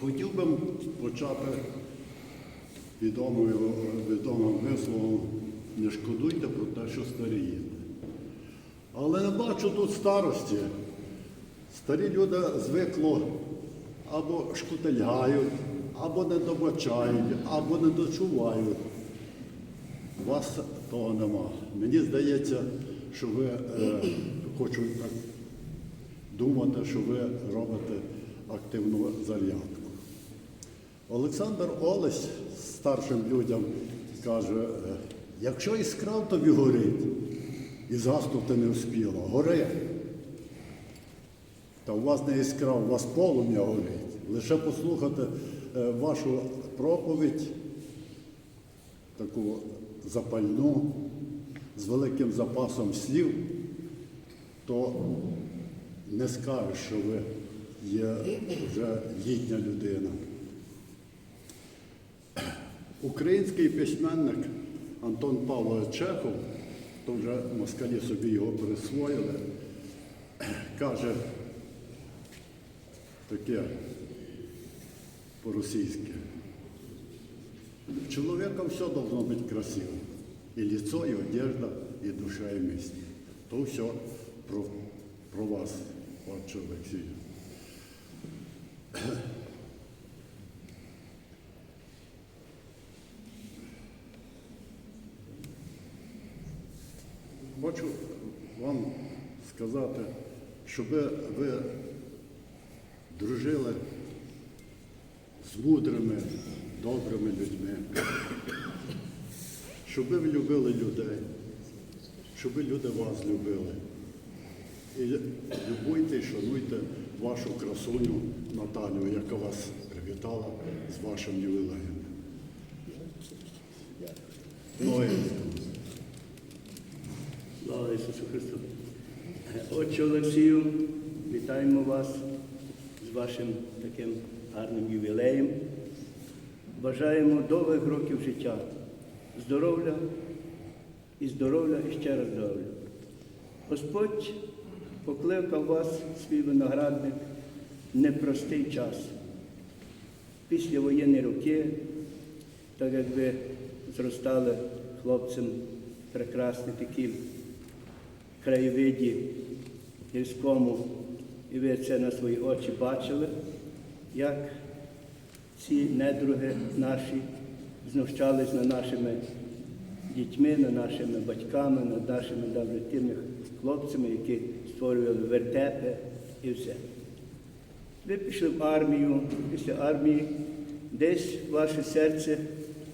Хотів би почати відомою, відомим висловом не шкодуйте про те, що старієте. Але не бачу тут старості. Старі люди звикло або шкутильгають, або не добачають, або не дочувають. У вас того нема. Мені здається, що ви е, хочу так думати, що ви робите активну зарядку. Олександр Олесь старшим людям каже, е, якщо іскра тобі горить, і заснути не вспіла, гори. Та у вас не іскра, у вас полум'я горить. Лише послухати е, вашу проповідь, таку запальну, з великим запасом слів, то не скажеш, що ви є вже літня людина. Український письменник Антон Павлович Чехов, то вже москалі собі його присвоїли, каже таке по-російськи. Человека все должно быть красиво. И лицо, и одежда, и душа, и мысли. То все про, про вас, отче Олексій. Хочу вам сказати, щоб ви дружили з мудрими, добрими людьми, щоб ви любили людей, щоб люди вас любили. І любуйте і шануйте вашу красуню Наталю, яка вас привітала з вашим ювілеєм. Ну, Слава Ісусу Христу. Отче Олексію, вітаємо вас з вашим таким гарним ювілеєм. Бажаємо довгих років життя, здоров'я і здоров'я і ще раз здоров'я. Господь покликав вас, свій виноградник, непростий час. Після воєнні роки, так як ви зростали хлопцем прекрасні такі краєвиді гірському, і ви це на свої очі бачили, як ці недруги наші знущались над нашими дітьми, над нашими батьками, над нашими добротими хлопцями, які створювали вертепи і все. Ви пішли в армію, після армії десь ваше серце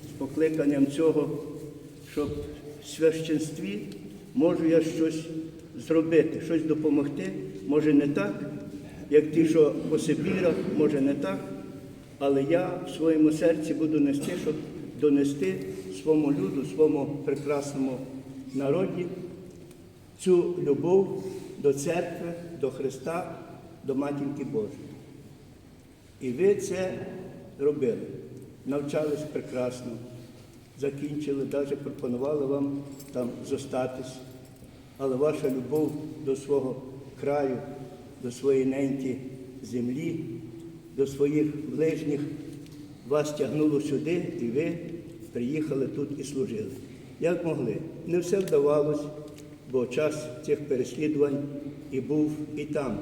з покликанням цього, щоб в священстві можу я щось зробити, щось допомогти. Може не так, як ті, що по Сибірах, може не так, але я в своєму серці буду нести, щоб донести своєму люду, своєму прекрасному народі цю любов до церкви, до Христа, до Матінки Божої. І ви це робили, навчались прекрасно, закінчили, навіть пропонували вам там зостатись. Але ваша любов до свого краю, до своєї неньки землі, до своїх ближніх вас тягнуло сюди, і ви приїхали тут і служили. Як могли? Не все вдавалось, бо час цих переслідувань і був і там.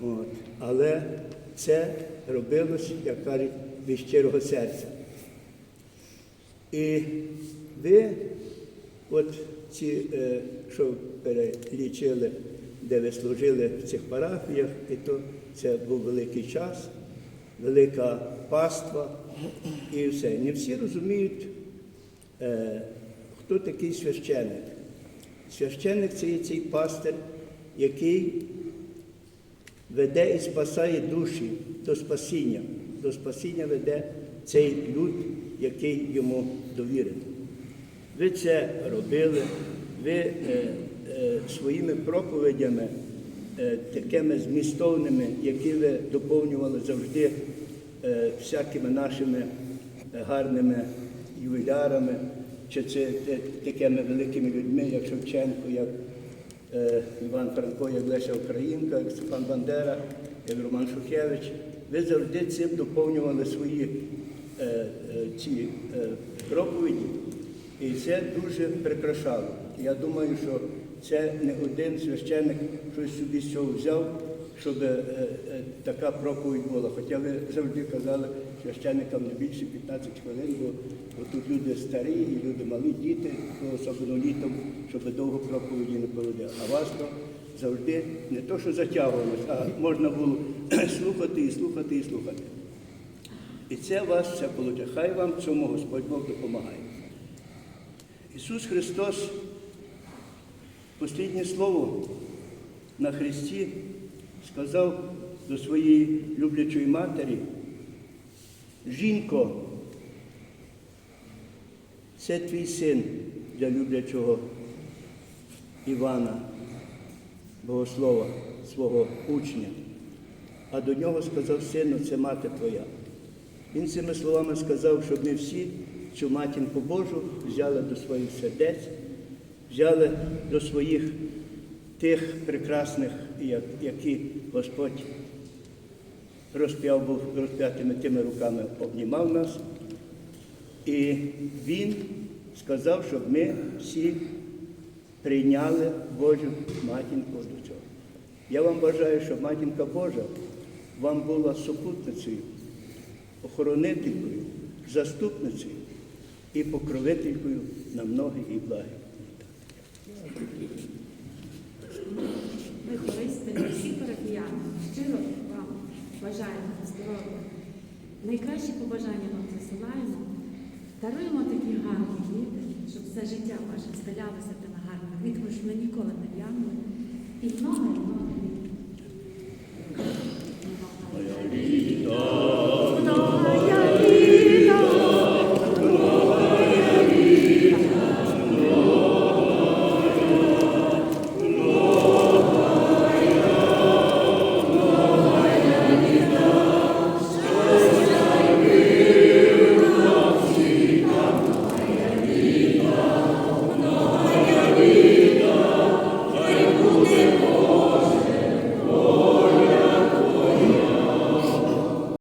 От. Але це робилось, як кажуть, від щирого серця. І ви, от ці, е, що перелічили, де ви служили в цих парафіях, і то це був великий час, велика паства і все. Не всі розуміють, е, хто такий священник. Священник це є цей пастир, який веде і спасає душі до спасіння. До спасіння веде цей люд, який йому довірений. Ви це робили, ви е, е, своїми проповідями, е, такими змістовними, які ви доповнювали завжди е, всякими нашими гарними ювілярами, чи це такими великими людьми, як Шевченко, як е, Іван Франко, як Леся Українка, як Степан Бандера, як Роман Шухевич, ви завжди цим доповнювали свої е, е, ці е, проповіді, і це дуже прикрашало. Я думаю, що це не один священник щось собі з цього взяв, щоб е, е, така проповідь була. Хоча ви завжди казали священникам не більше 15 хвилин, бо, бо тут люди старі і люди малі діти, особливо літом, щоб довго проповіді не проводили. А вас завжди не то, що затягувалось, а можна було слухати і слухати і слухати. І це вас все вийде. Хай вам цьому Господь Бог допомагає. Ісус Христос, останнє слово на Христі, сказав до своєї люблячої матері, жінко, це твій син для люблячого Івана, богослова, свого учня. А до нього сказав сину, це мати твоя. Він цими словами сказав, щоб ми всі цю матінку Божу взяли до своїх сердець, взяли до своїх тих прекрасних, які Господь розп'яв був розп'ятими тими руками, обнімав нас. І Він сказав, щоб ми всі прийняли Божу матінку до цього. Я вам бажаю, щоб матінка Божа вам була супутницею, охоронителькою, заступницею і покровителькою на многі і благі. Ми хористи, всі парафіяни, щиро бажаємо здоров'я. Найкращі побажання вам засилаємо. Даруємо такі гарні діти, щоб все життя ваше стелялося квітами, щоб ми ніколи не в'янули. І много, і